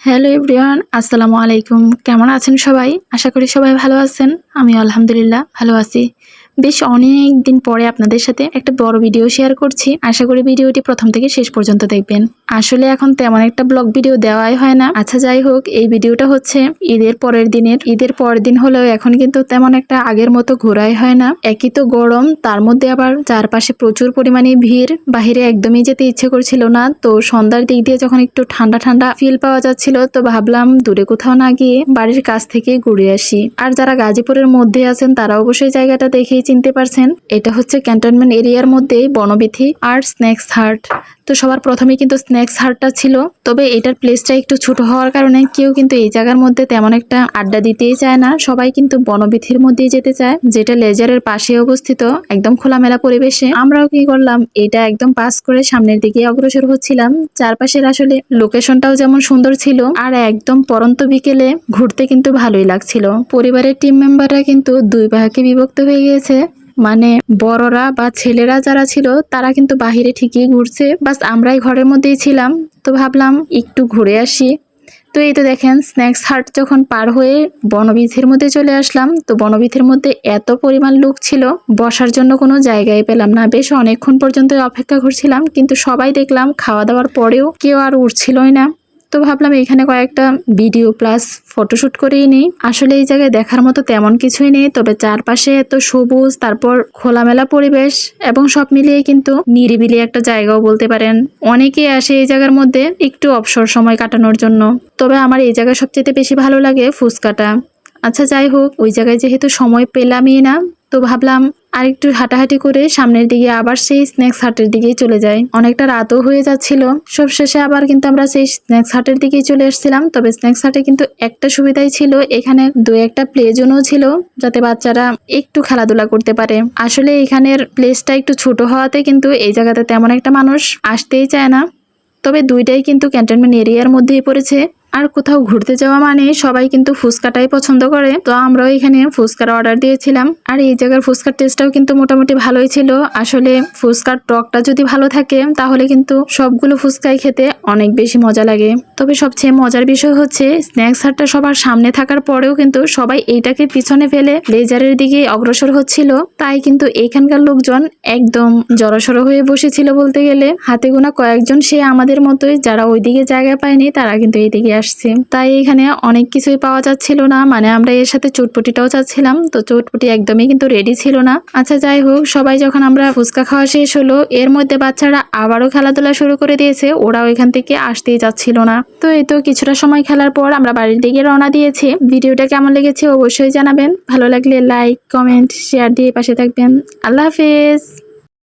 Hello everyone, আসসালামু আলাইকুম। কেমন আছেন সবাই? আশা করি সবাই ভালো আছেন। আমি আলহামদুলিল্লাহ ভালো আছি। বেশ অনেক দিন পরে আপনাদের সাথে একটা বড় ভিডিও শেয়ার করছি। আশা করি ভিডিওটি প্রথম থেকে শেষ পর্যন্ত দেখবেন। আসলে এখন তেমন একটা ব্লগ ভিডিও দেওয়াই হয় না। আচ্ছা যাই হোক, এই ভিডিওটা হচ্ছে ঈদের পরের দিনের। ঈদের পরের দিন হলেও এখন কিন্তু তেমন একটা আগের মতো ঘোরাই হয় না। একই তো গরম, তার মধ্যে আবার চারপাশে প্রচুর পরিমাণে ভিড়। বাহিরে একদমই যেতে ইচ্ছে করছিল না। তো সন্ধ্যার দিক দিয়ে যখন একটু ঠান্ডা ঠান্ডা ফিল পাওয়া যাচ্ছিল, তো ভাবলাম দূরে কোথাও না গিয়ে বাড়ির কাছ থেকে ঘুরে আসি। আর যারা গাজীপুরের মধ্যে আছেন, তারা অবশ্যই জায়গাটা দেখেই চিনতে পারছেন? এটা হচ্ছে ক্যান্টনমেন্ট এরিয়ার মধ্যে বনবিথি আর স্ন্যাক্স হার্ট তো সবার প্রথমে কিন্তু স্ন্যাক্স হার্টটা ছিল। তবে এটার প্লেসটা একটু ছোট হওয়ার কারণে কেউ কিন্তু এই জায়গার মধ্যে তেমন একটা আড্ডা দিতেই চায় না। সবাই কিন্তু বনবিথির মধ্যেই যেতে চায়, যেটা লেজারের পাশে অবস্থিত একদম খোলামেলা পরিবেশে। আমরাও কি করলাম, এটা একদম পাস করে সামনের দিকে অগ্রসর হচ্ছিলাম। চারপাশের আসলে লোকেশনটাও যেমন সুন্দর ছিল, আর একদম পরন্ত বিকেলে ঘুরতে কিন্তু ভালোই লাগছিল। পরিবারের টিম মেম্বাররা কিন্তু দুই ভাগে বিভক্ত হয়ে গিয়েছে। মানে বড়রা বা ছেলেরা যারা ছিল, তারা কিন্তু বাহিরে ঠিকই ঘুরছে। বাস আমরাই ঘরের মধ্যেই ছিলাম। তো ভাবলাম একটু ঘুরে আসি। তো এই তো দেখেন স্ন্যাক্স হাট যখন পার হয়ে বনবিথির মধ্যে চলে আসলাম, তো বনবিথির মধ্যে এত পরিমাণ লোক ছিল, বসার জন্য কোনো জায়গায় পেলাম না। বেশ অনেকক্ষণ পর্যন্ত অপেক্ষা করছিলাম, কিন্তু সবাই দেখলাম খাওয়া দাওয়ার পরেও কেউ আর উঠছিলই না। তো ভাবলাম এখানে কয়েকটা ভিডিও প্লাস ফটোশুট করেই নেই। আসলে এই জায়গায় দেখার মতো তেমন কিছুই নেই, তবে চারপাশে এত সবুজ, তারপর খোলামেলা পরিবেশ এবং সব মিলিয়ে কিন্তু নিরিবিলি একটা জায়গাও বলতে পারেন। অনেকেই আসে এই জায়গার মধ্যে একটু অবসর সময় কাটানোর জন্য। তবে আমার এই জায়গায় সবচেয়ে বেশি ভালো লাগে ফুচকাটা। আচ্ছা যাই হোক, ওই জায়গায় যেহেতু সময় পেলামই না, তো ভাবলাম আর একটু হাঁটাহাঁটি করে সামনের দিকে আবার সেই স্ন্যাক্স হাটের দিকেই চলে যাই। অনেকটা রাতও হয়ে যাচ্ছিল। সব শেষে আবার কিন্তু আমরা সেই স্ন্যাক্স হাটের দিকেই চলে এসেছিলাম। তবে স্ন্যাক্স হাটে কিন্তু একটা সুবিধাই ছিল, এখানে দু একটা প্লে জোনও ছিল, যাতে বাচ্চারা একটু খেলাধুলা করতে পারে। আসলে এখানের প্লেসটা একটু ছোট হওয়াতে কিন্তু এই জায়গাতে তেমন একটা মানুষ আসতেই চায় না। তবে দুইটাই কিন্তু ক্যান্টনমেন্ট এরিয়ার মধ্যেই পড়েছে। আর কোথাও ঘুরতে যাওয়া মানে সবাই কিন্তু ফুচকাটাই পছন্দ করে। তো আমরাও এখানে ফুচকার অর্ডার দিয়েছিলাম। আর এই জায়গার ফুচকার টেস্টটাও কিন্তু মোটামুটি ভালোই ছিল। আসলে ফুচকার টকটা যদি ভালো থাকে, তাহলে কিন্তু সবগুলো ফুচকাই খেতে অনেক বেশি মজা লাগে। তবে সবচেয়ে মজার বিষয় হচ্ছে স্ন্যাক্স হাটটা সবার সামনে থাকার পরেও কিন্তু সবাই এইটাকে পিছনে ফেলে লেজারের দিকে অগ্রসর হচ্ছিল। তাই কিন্তু এখানকার লোকজন একদম জড়সড় হয়ে বসেছিল বলতে গেলে। হাতে গোনা কয়েকজন সে আমাদের মতোই, যারা ওইদিকে জায়গা পায়নি, তারা কিন্তু এইদিকে আসছে। তাই এখানে অনেক কিছুই পাওয়া যাচ্ছিল না মানে আমরা এর সাথে চটপটিটাও চাচ্ছিলাম তো চটপটি একদমই কিন্তু রেডি ছিল না। আচ্ছা যাই হোক, সবাই যখন আমরা ফুচকা খাওয়া শেষ হলো, এর মধ্যে বাচ্চারা আবারও খেলাধুলা শুরু করে দিয়েছে, ওরাও এখান থেকে আসতেই যাচ্ছিল না। তো এই তো কিছুটা সময় খেলার পর আমরা বাড়ির দিকে রওনা দিয়েছি। ভিডিওটা কেমন লেগেছে অবশ্যই জানাবেন, ভালো লাগলে লাইক কমেন্ট শেয়ার দিয়ে পাশে থাকবেন। আল্লাহ হাফেজ!